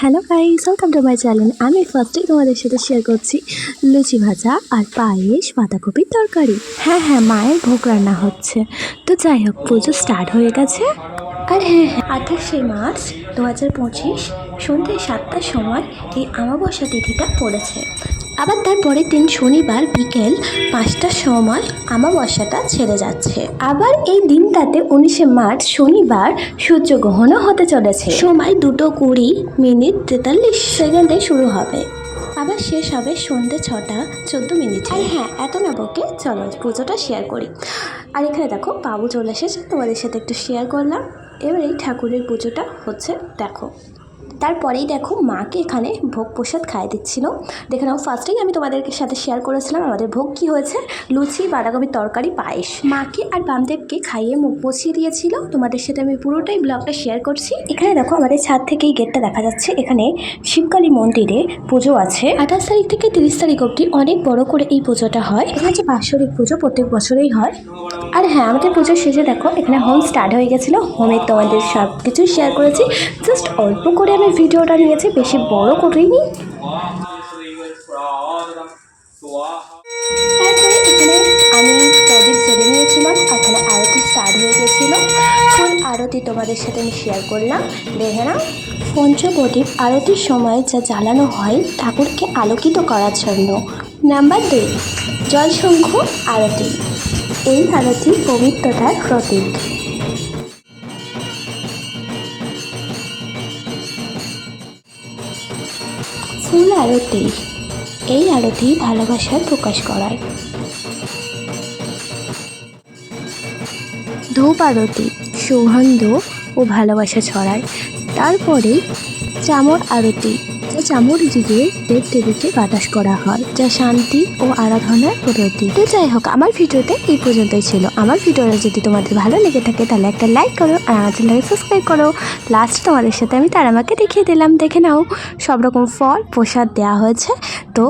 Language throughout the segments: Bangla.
Hello guys welcome to my channel আমি ফার্স্টেই তোমাদের সাথে শেয়ার করছি লুচি ভাজা আর পায়েস বাঁধাকপির তরকারি। হ্যাঁ হ্যাঁ মায়ের ভোগ রান্না হচ্ছে। তো যাই হোক, পুজো স্টার্ট হয়ে গেছে। আর হ্যাঁ হ্যাঁ আঠাশে মার্চ দু হাজার পঁচিশ সন্ধ্যে সাতটার সময় এই আমাবস্যা তিথিটা পড়েছে। আবার তার পরের দিন শনিবার বিকেল পাঁচটার সময় আমাবস্যাটা ছেড়ে যাচ্ছে। আবার এই দিনটাতে উনিশে মার্চ শনিবার সূর্যগ্রহণও হতে চলেছে। সময় দুটো কুড়ি মিনিট তেতাল্লিশ সেকেন্ডে শুরু হবে। আবার শেষ হবে সন্ধ্যে ছটা চোদ্দ মিনিটে। আর হ্যাঁ এত না বকে চলো পুজোটা শেয়ার করি। আর এখানে দেখো, বাবু চলে এসেছে। তোমাদের সাথে একটু শেয়ার করলাম। এবার এই ঠাকুরের পুজোটা হচ্ছে দেখো। তারপরেই দেখো মাকে এখানে ভোগ প্রসাদ খাইয়ে দিচ্ছিল। দেখে নাও ফার্স্টেই আমি তোমাদের সাথে শেয়ার করেছিলাম আমাদের ভোগ কি হয়েছে। লুচি, বাঁধাকপির তরকারি, পায়েস। মাকে আর বামদেবকে খাইয়ে মুখ বসিয়ে দিয়েছিল। তোমাদের সাথে আমি পুরোটাই ব্লগটা শেয়ার করছি। এখানে দেখো আমাদের ছাদ থেকে এই গেটটা দেখা যাচ্ছে। এখানে শিবকালী মন্দিরে পুজো আছে। আঠাশ তারিখ থেকে তিরিশ তারিখ অবধি অনেক বড় করে এই পুজোটা হয়। এখানে যে বাৎসরিক পুজো প্রত্যেক বছরেই হয়। আর হ্যাঁ আমাদের পুজোর শেষে দেখো, এখানে হোম স্টার্ট হয়ে গেছিল। হোমে তোমাদের সব কিছু শেয়ার করেছি। জাস্ট অল্প করে আমি ভিডিওটা নিয়েছি বেশি বড় করিনি তারপরে আমি আরতি স্টার্ট হয়ে ফুল আরতি তোমাদের সাথে আমি শেয়ার করলাম। দেখে নাও, পঞ্চপ্রদীপ আরতির সময় যা জ্বালানো হয়, ঠাকুরকে আলোকিত করার জন্য। নাম্বার দুই জলশঙ্খ আরতি। এই আরতি পবিত্রতার প্রতীক। ফুল আরতি। এই আরতি ভালোবাসার প্রকাশ করায়। ধূপ আরতি সৌহার্দ্য ও ভালোবাসা ছড়ায়। তারপরে চামর আরতি যা চামর যুগে দেব দেবীকে বাতাস করা হয়, যা শান্তি ও আরাধনার প্রতীক। তো যাই হোক, আমার ভিডিওতে এই পর্যন্তই ছিল। আমার ভিডিওটা যদি তোমাদের ভালো লেগে থাকে, তাহলে একটা লাইক করো আর আমার চ্যানেলকে সাবস্ক্রাইব করো। লাস্ট তোমাদের সাথে আমি তার আমাকে দেখিয়ে দিলাম। দেখে নাও, সব রকম ফল, প্রসাদ দেওয়া হয়েছে। তো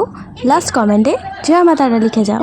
লাস্ট কমেন্টে জয় মা তারা লিখে যাও।